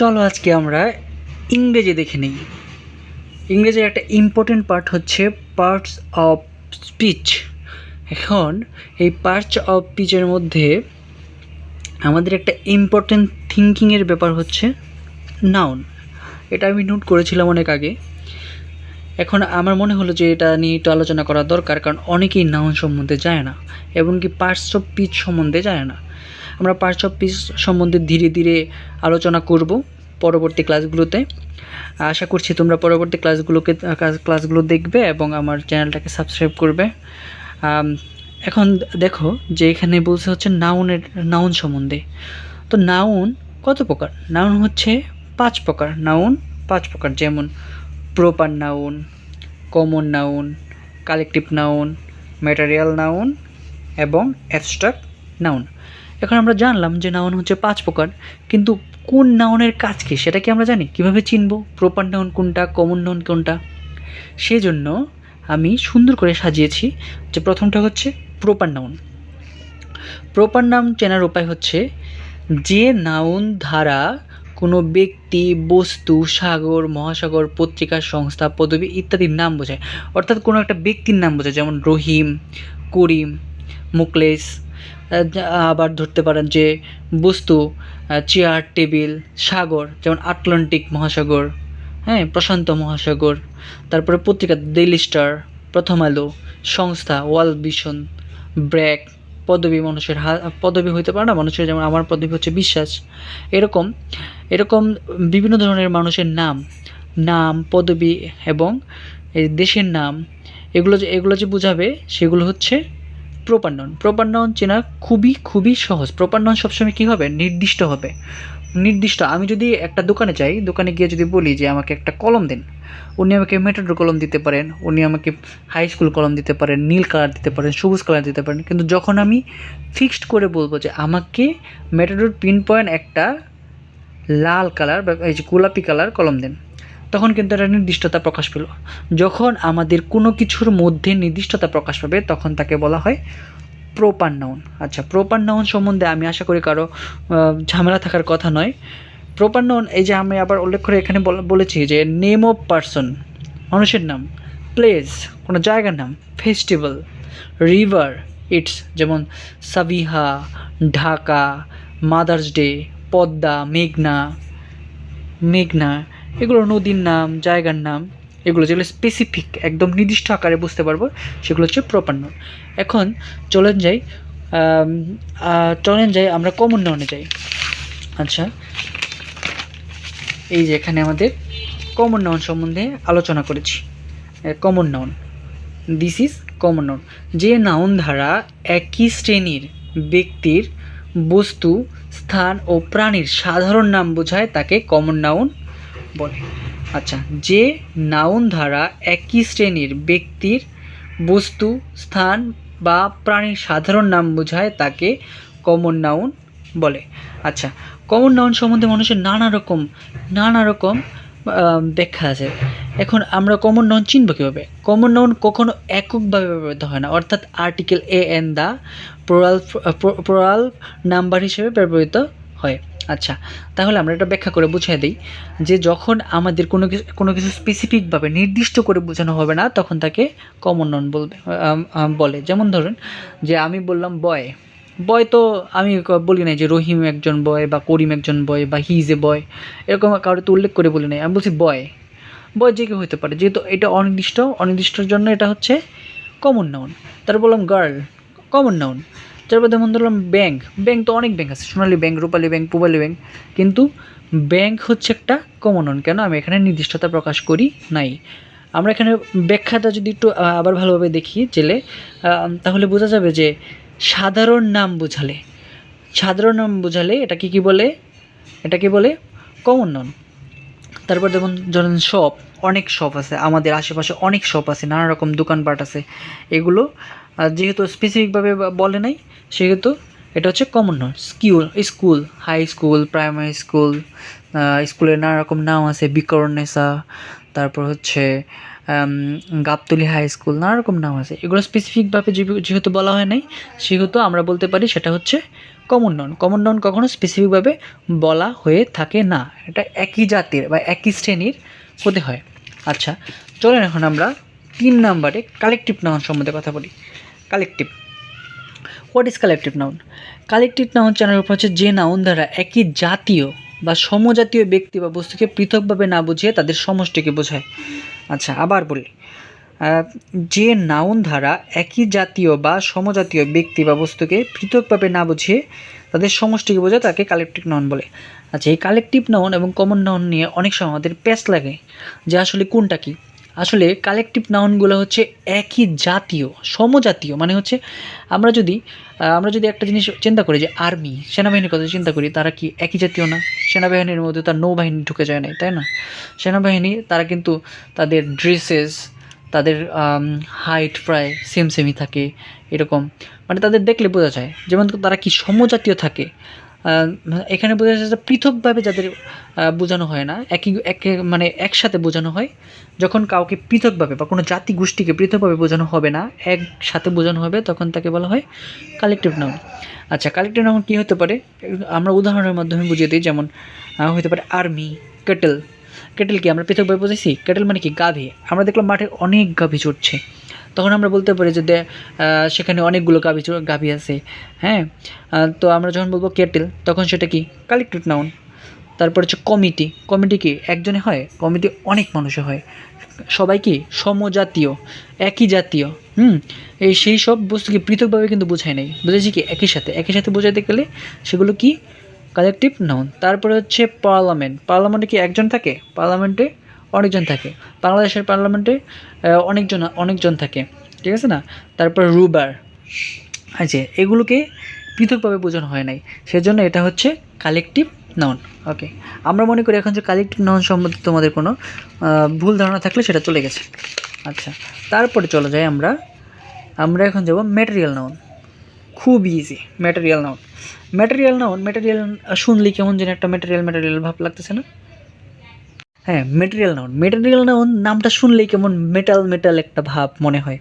চলো আজকে আমরা ইংরেজি দেখে নিই। ইংরেজির একটা ইম্পর্টেন্ট পার্ট হচ্ছে পার্টস অফ স্পিচ এখন এই পার্টস অফ স্পিচের মধ্যে আমাদের একটা ইম্পর্টেন্ট থিঙ্কিংয়ের ব্যাপার হচ্ছে নাউন এটা আমি নোট করেছিলাম অনেক আগে। এখন আমার মনে হলো যে এটা নিয়ে একটু আলোচনা করা দরকার, কারণ অনেকেই নাউন সম্বন্ধে যায় না এবং কি পার্টস অফ পিচ সম্বন্ধে যায় না। আমরা পার্টস অফ পিচ সম্বন্ধে ধীরে ধীরে আলোচনা করব। পরবর্তী ক্লাসগুলোতে। আশা করছি তোমরা পরবর্তী ক্লাসগুলোকে ক্লাসগুলো দেখবে এবং আমার চ্যানেলটাকে সাবস্ক্রাইব করবে। এখন দেখো যে এখানে বলছে হচ্ছে নাউনের নাউন সম্বন্ধে। তো নাউন কত প্রকার? নাউন হচ্ছে পাঁচ প্রকার। নাউন পাঁচ প্রকার, যেমন proper noun common noun collective noun material noun এবং অ্যাবস্ট্রাক্ট নাউন এখন আমরা জানলাম যে নাউন হচ্ছে পাঁচ প্রকার, কিন্তু কোন নাউনের কাজ কী সেটা কি আমরা জানি? কীভাবে চিনব? প্রপার নাউন কোনটা? কমন নাউন কোনটা? সেজন্য আমি সুন্দর করে সাজিয়েছি যে প্রথমটা হচ্ছে প্রপার নাউন। প্রপার নাম চেনার উপায় হচ্ছে যে নাউন দ্বারা কোনো ব্যক্তি, বস্তু, সাগর, মহাসাগর, পত্রিকা, সংস্থা, পদবী ইত্যাদির নাম বোঝায়। অর্থাৎ কোনো একটা ব্যক্তির নাম বোঝায়, যেমন রহিম, করিম, মুকলেশ আবার ধরতে পারেন যে বস্তু চেয়ার টেবিল সাগর, যেমন আটলান্টিক মহাসাগর হ্যাঁ প্রশান্ত মহাসাগর, তারপরে পত্রিকা ডেইলি স্টার প্রথম আলো, সংস্থা ওয়াল ভিশন ব্র্যাক পদবী মানুষের হা- পদবী হইতে পারে না, মানুষের যেমন আমার পদবী হচ্ছে বিশ্বাস, এরকম এরকম বিভিন্ন ধরনের মানুষের নাম নাম, পদবী এবং এই দেশের নাম, এগুলো যে এগুলো যে বোঝাবে সেগুলো হচ্ছে প্রপার নাউন চেনা খুবই খুবই সহজ। প্রপার সবসময় কী হবে? নির্দিষ্ট হবে। নির্দিষ্ট। আমি যদি একটা দোকানে যাই, দোকানে গিয়ে যদি বলি যে আমাকে একটা কলম দিন, উনি আমাকে মেটাডোর কলম দিতে পারেন, উনি আমাকে হাই স্কুল কলম দিতে পারেন, নীল কালার দিতে পারেন, সবুজ কালার দিতে পারেন, কিন্তু যখন আমি ফিক্সড করে বলব যে আমাকে মেটাডোর পিন পয়েন্ট একটা লাল কালার বা এই যে গোলাপি কালার কলম দেন তখন কিন্তু একটা নির্দিষ্টতা প্রকাশ পেল। যখন আমাদের কোনো কিছুর মধ্যে নির্দিষ্টতা প্রকাশ পাবে, তখন তাকে বলা হয় প্রপার নাউন। আচ্ছা প্রপার নাউন সম্বন্ধে আমি আশা করি কারও ঝামেলা থাকার কথা নয়। প্রপার নাউন, এই যে আমি আবার উল্লেখ করে এখানে বল- বলেছি যে নেম অফ পারসন মানুষের নাম প্লেস কোনো জায়গার নাম ফেস্টিভ্যাল রিভার ইটস যেমন সাবিহা, ঢাকা মাদার্স ডে পদ্মা, মেঘনা মেঘনা এগুলো নদীর নাম, জায়গার নাম, এগুলো যেগুলো স্পেসিফিক একদম নির্দিষ্ট আকারে বুঝতে পারব, সেগুলো হচ্ছে প্রপার এখন চলেন যাই চলেন যাই আমরা কমন নাউনে যাই। আচ্ছা এই যে এখানে আমাদের কমন নাউন সম্বন্ধে আলোচনা করেছি। Common noun this is common noun যে নাউন ধারা একই শ্রেণির ব্যক্তির বস্তু, স্থান ও প্রাণীর সাধারণ নাম বোঝায়, তাকে কমন নাউন বলে। আচ্ছা যে নাউন ধারা একই শ্রেণির ব্যক্তির বস্তু, স্থান বা প্রাণীর সাধারণ নাম বোঝায় তাকে কমন নাউন বলে। আচ্ছা কমন নাউন সম্বন্ধে মানুষের নানা রকম নানা রকম ব্যাখ্যা আছে। এখন আমরা কমন নাউন চিনব কীভাবে? কমন নাউন কখনো এককভাবে ব্যবহৃত হয় না। অর্থাৎ article a an the plural plural number হিসেবে ব্যবহৃত হয়। আচ্ছা তাহলে আমরা এটা ব্যাখ্যা করে বুঝিয়ে দিই যে যখন আমাদের কোনো কিছু কোনো কিছু স্পেসিফিকভাবে নির্দিষ্ট করে বোঝানো হবে না, তখন তাকে কমন নন বলবে বলে। যেমন ধরুন যে আমি বললাম বয় বয় তো আমি বলি নাই যে রহিম একজন বয় বা করিম একজন বয় বা হি ইজ এ বয় এরকম কারোর তো উল্লেখ করে বলি নাই। আমি বলছি বয় বয় যে কেউ হতে পারে? যেহেতু এটা অনির্দিষ্ট, অনির্দিষ্টর জন্য এটা হচ্ছে কমন নাউন তারপর বললাম গার্ল কমন নাউন তারপর যেমন ধরলাম ব্যাংক ব্যাংক তো অনেক ব্যাংক আছে, Sonali bank Rupali bank Pubali bank কিন্তু ব্যাংক হচ্ছে একটা কমন নাউন কেন? আমি এখানে নির্দিষ্টতা প্রকাশ করি নাই। আমরা এখানে ব্যাখ্যাটা যদি একটু আবার ভালোভাবে দেখি জেলে তাহলে বোঝা যাবে যে সাধারণ নাম বোঝালে, সাধারণ নাম বোঝালে এটাকে কি বলে? এটাকে বলে কমন নাউন তারপর যেমন ধরেন শপ অনেক শপ আছে, আমাদের আশেপাশে অনেক শপ আছে নানা রকম দোকানপাট আছে, এগুলো যেহেতু স্পেসিফিকভাবে বলে নাই সেহেতু এটা হচ্ছে কমন নয় school school high school primary school স্কুলের নানা রকম নাম আছে, বিকরণেসা, তারপর হচ্ছে গাবতলি হাই স্কুল নানা রকম নাম আছে। এগুলো স্পেসিফিকভাবে যেহেতু বলা হয় নাই, সেহেতু আমরা বলতে পারি সেটা হচ্ছে কমন নাউন কমন নাউন কখনো স্পেসিফিকভাবে বলা হয়ে থাকে না। এটা একই জাতির বা একই শ্রেণির হতে হয়। আচ্ছা চলেন এখন আমরা তিন নাম্বারে কালেকটিভ নাউন সম্বন্ধে কথা বলি। Collective what is collective noun collective noun চ্যানেলের উপর হচ্ছে যে নাউন দ্বারা একই জাতীয় বা সমজাতীয় ব্যক্তি বা বস্তুকে পৃথকভাবে না বুঝিয়ে তাদের সমষ্টিকে বোঝায়। আচ্ছা আবার বলি। যে নাউন দ্বারা একই জাতীয় বা সমজাতীয় ব্যক্তি বা বস্তুকে পৃথকভাবে না বুঝিয়ে তাদের সমষ্টিকে বোঝায়, তাকে কালেকটিভ নাউন বলে। আচ্ছা এই কালেকটিভ নাউন এবং কমন নাউন নিয়ে অনেক সময় আমাদের প্যাচ লাগে যে আসলে কোনটা কি। আসলে কালেকটিভ নাউনগুলো হচ্ছে একই জাতীয়, সমজাতীয় মানে হচ্ছে আমরা যদি আমরা যদি একটা জিনিস চিন্তা করি যে আর্মি সেনাবাহিনীর কথা চিন্তা করি, তারা কি একই জাতীয় না? সেনাবাহিনীর মধ্যে তার নৌবাহিনী ঢুকে যায় নাই, তাই না? সেনাবাহিনী, তারা কিন্তু তাদের ড্রেসেস তাদের হাইট প্রায় সেম সেমই থাকে, এরকম। মানে তাদের দেখলে বোঝা যায়। যেমন তারা কি সমজাতীয় থাকে এখানে বোঝা যাচ্ছে পৃথকভাবে যাদের বোঝানো হয় না একই একে মানে একসাথে বোঝানো হয়, যখন কাউকে পৃথকভাবে বা কোনো জাতি গোষ্ঠীকে পৃথকভাবে বোঝানো হবে না, একসাথে বোঝানো হবে, তখন তাকে বলা হয় কালেকটিভ নাউন আচ্ছা কালেকটিভ নাউন কী হতে পারে? আমরা উদাহরণের মাধ্যমে বুঝিয়ে দিই, যেমন হতে পারে আর্মি কেটেল কেটেল কি আমরা পৃথকভাবে বুঝেছি কেটেল মানে কি? গাভী। আমরা দেখলাম মাঠে অনেক গাভী চড়ছে। তখন আমরা বলতে পারি যে সেখানে অনেকগুলো গাভী গাভী আছে হ্যাঁ? তো আমরা যখন বলব কেটেল, তখন সেটা কি? Collective noun. তারপর হচ্ছে কমিটি। কমিটি কি? একজনে হয়? কমিটি অনেক মানুষে হয়। সবাই কি? সমজাতীয়, একই জাতীয়, হুম? এই সেই সব বস্তুকে পৃথকভাবে কিন্তু বোঝায় নাই। বুঝেছি কি? একই সাথে। একই সাথে বোঝাতে গেলে সেগুলো কি? Collective noun. তারপরে হচ্ছে পার্লামেন্ট। পার্লামেন্টে কি একজন থাকে? পার্লামেন্টে অনেকজন থাকে। বাংলাদেশের পার্লামেন্টে অনেকজন অনেকজন থাকে। ঠিক আছে না? তারপর রুবার। আছে এগুলোকে পৃথকভাবে বোঝানো হয় নাই। সেজন্য এটা হচ্ছে কালেকটিভ নাউন ওকে আমরা মনে করি এখন যে কালেকটিভ নাউন সম্বন্ধে তোমাদের কোনো ভুল ধারণা থাকলে সেটা চলে গেছে। আচ্ছা তারপরে চলে যাই আমরা। আমরা এখন যাব ম্যাটেরিয়াল নাউন খুব easy material noun material noun material শুনলেই কেমন যেন একটা ম্যাটেরিয়াল ম্যাটেরিয়াল ভাব লাগতেছে না? হ্যাঁ মেটেরিয়াল নাউন মেটেরিয়াল নাউন নামটা শুনলেই কেমন মেটাল মেটাল একটা ভাব মনে হয়।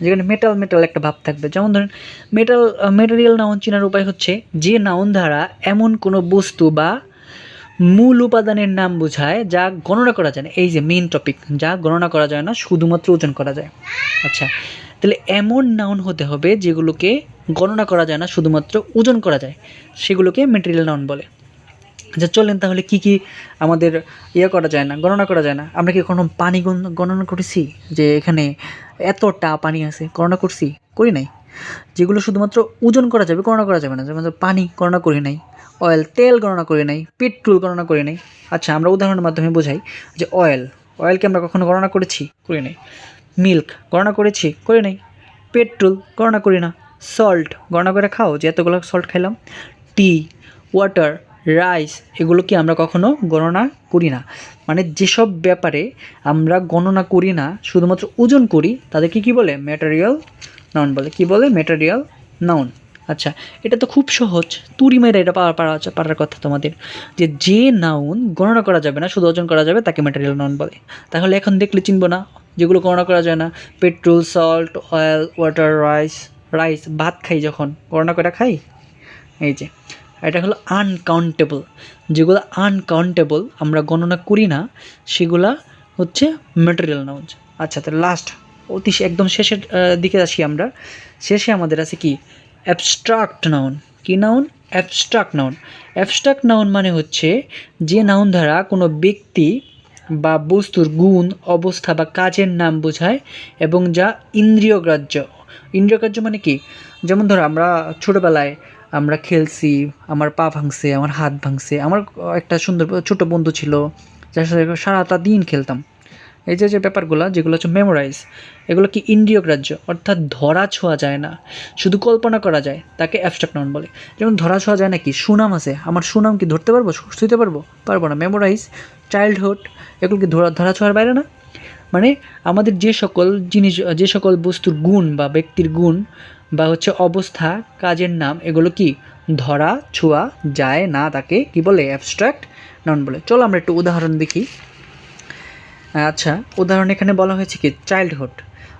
যেখানে মেটাল মেটাল একটা ভাব থাকবে। যেমন ধরেন মেটাল মেটেরিয়াল নাউন চেনার উপায় হচ্ছে যে নাউন দ্বারা এমন কোনো বস্তু বা মূল উপাদানের নাম বোঝায় যা গণনা করা যায় না। এই যে মেইন টপিক যা গণনা করা যায় না, শুধুমাত্র ওজন করা যায়। আচ্ছা তাহলে এমন নাউন হতে হবে যেগুলোকে গণনা করা যায় না, শুধুমাত্র ওজন করা যায়। সেগুলোকে মেটেরিয়াল নাউন বলে। আচ্ছা চলেন তাহলে কি কি আমাদের ইয়ে করা যায় না, গণনা করা যায় না? আমরা কি কোনো পানি গণনা করেছি? যে এখানে এতটা পানি আছে, গণনা করছি? করি নাই। যেগুলো শুধুমাত্র ওজন করা যাবে, গণনা করা যাবে না। যেমন পানি গণনা করি নাই অয়েল তেল গণনা করি নাই পেট্রোল গণনা করি নাই। আচ্ছা আমরা উদাহরণের মাধ্যমে বোঝাই যে অয়েল অয়েলকে আমরা কখনো গণনা করেছি? করি নাই। মিল্ক গণনা করেছি? করি নাই। পেট্রোল গণনা করি না। সল্ট গণনা করে খাও, যে এতগুলো সল্ট খাইলাম। টি ওয়াটার রাইস, এগুলো কি আমরা কখনো গণনা করি না? মানে যেসব ব্যাপারে আমরা গণনা করি না, শুধুমাত্র ওজন করি, তাদেরকে কি বলে? ম্যাটেরিয়াল নাউন বলে। কি বলে? ম্যাটেরিয়াল নাউন আচ্ছা এটা তো খুব সহজ। তুরি মেয়েরা এটা পারা পারা পারার কথা তোমাদের। যে যে নাউন গণনা করা যাবে না, শুধু ওজন করা যাবে, তাকে ম্যাটেরিয়াল নাউন বলে। তাহলে এখন দেখলে চিনবো না, যেগুলো গণনা করা যায় না। Petrol salt oil water rice rice ভাত খাই যখন। গণনা করে খাই? এই যে। এটা হলো আনকাউন্টেবল যেগুলো আনকাউন্টেবল আমরা গণনা করি না, সেগুলা হচ্ছে ম্যাটেরিয়াল নাউন্স আচ্ছা তাহলে লাস্ট অতি একদম শেষের দিকে আসি আমরা। শেষে আমাদের আছে কি? অ্যাবস্ট্রাক্ট নাউন কি noun abstract noun abstract noun মানে হচ্ছে যে নাউন দ্বারা কোনো ব্যক্তি বা বস্তুর গুণ, অবস্থা বা কাজের নাম বোঝায় এবং যা ইন্দ্রিয়গ্রাহ্য। ইন্দ্রিয়গ্রাহ্য মানে কি? যেমন ধরো আমরা ছোটোবেলায় আমরা খেলছি, আমার পা ভাঙছে, আমার হাত ভাঙছে। আমার একটা সুন্দর ছোট বন্ধু ছিল, যার সাথে সারাটা দিন খেলতাম। এই যে যে ব্যাপারগুলো, যেগুলো হচ্ছে মেমোরাইজ এগুলো কি ইন্দ্রিয়গ্রাহ্য অর্থাৎ ধরা ছোঁয়া যায় না। শুধু কল্পনা করা যায়, তাকে অ্যাবস্ট্রাক্ট বলে। যেমন ধরা ছোঁয়া যায় না কি সুনাম আছে। আমার সুনাম কি ধরতে পারব? শুইতে পারব? পারব না। মেমোরাইজ চাইল্ডহুড এগুলো কি ধরা ধরা ছোঁয়ার বাইরে না? মানে আমাদের যে সকল জিনিস, যে সকল বস্তুর গুণ বা ব্যক্তির গুণ বা হচ্ছে অবস্থা, কাজের নাম, এগুলো কি? ধরা, ছোঁয়া, যায়, না, তাকে কি বলে? অ্যাবস্ট্রাক্ট নাউন বলে। চলো আমরা একটু উদাহরণ দেখি। আচ্ছা উদাহরণ এখানে বলা হয়েছে কি? চাইল্ডহুড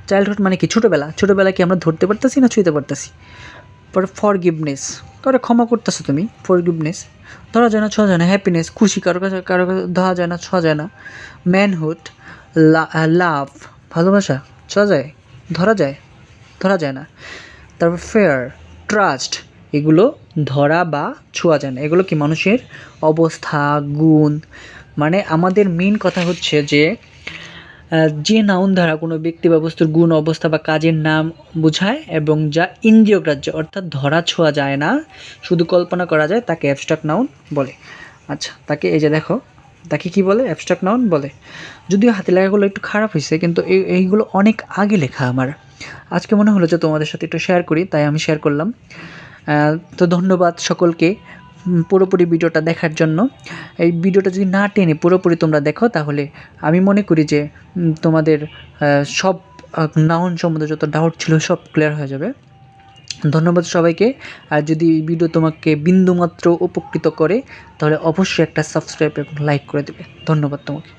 চাইল্ডহুড মানে কি? ছোটোবেলা। ছোটোবেলা কি আমরা ধরতে পারতেছি না ছুঁতে পারতেছি? পরে ফরগিভনেস কারও ক্ষমা করতেছো তুমি? ফরগিভনেস ধরা যায় না, ছোঁয়া যায় না। হ্যাপিনেস খুশি কারও কাছে কারও কাছে ধরা যায় না, ছোঁয়া যায় না। ম্যানহুড লাভ ভালোবাসা? ছোঁয়া যায়? ধরা যায়? ধরা যায় না। তারপর ফেয়ার ট্রাস্ট এগুলো ধরা বা ছোঁয়া যায় না এগুলো কি মানুষের অবস্থা, গুণ? মানে আমাদের মেন কথা হচ্ছে যে যে নাউন দ্বারা কোনো ব্যক্তি বা বস্তুর গুণ, অবস্থা বা কাজের নাম বোঝায় এবং যা ইন্দ্রিয় ইন্দ্রিয়গ্রাহ্য অর্থাৎ ধরা ছোঁয়া যায় না, শুধু কল্পনা করা যায়, তাকে অ্যাবস্ট্রাক্ট নাউন বলে। আচ্ছা তাকে এই যে দেখো, তাকে কি বলে? অ্যাবস্ট্রাক্ট নাউন বলে। যদিও হাতে লেখাগুলো একটু খারাপ হয়েছে কিন্তু এই, এইগুলো অনেক আগে লেখা আমার। আজকে মনে হলো যে তোমাদের সাথে একটু শেয়ার করি, তাই আমি শেয়ার করলাম। তো ধন্যবাদ সকলকে পুরোপুরি ভিডিওটা দেখার জন্য। এই ভিডিওটা যদি না টেনে পুরোপুরি তোমরা দেখো, তাহলে আমি মনে করি যে তোমাদের সব নাউন সম্বন্ধে যত ডাউট ছিল সব ক্লিয়ার হয়ে যাবে। ধন্যবাদ সবাইকে। আর যদি এই ভিডিও তোমাকে বিন্দুমাত্র উপকৃত করে, তাহলে অবশ্যই একটা সাবস্ক্রাইব এবং লাইক করে দেবে। ধন্যবাদ তোমাকে।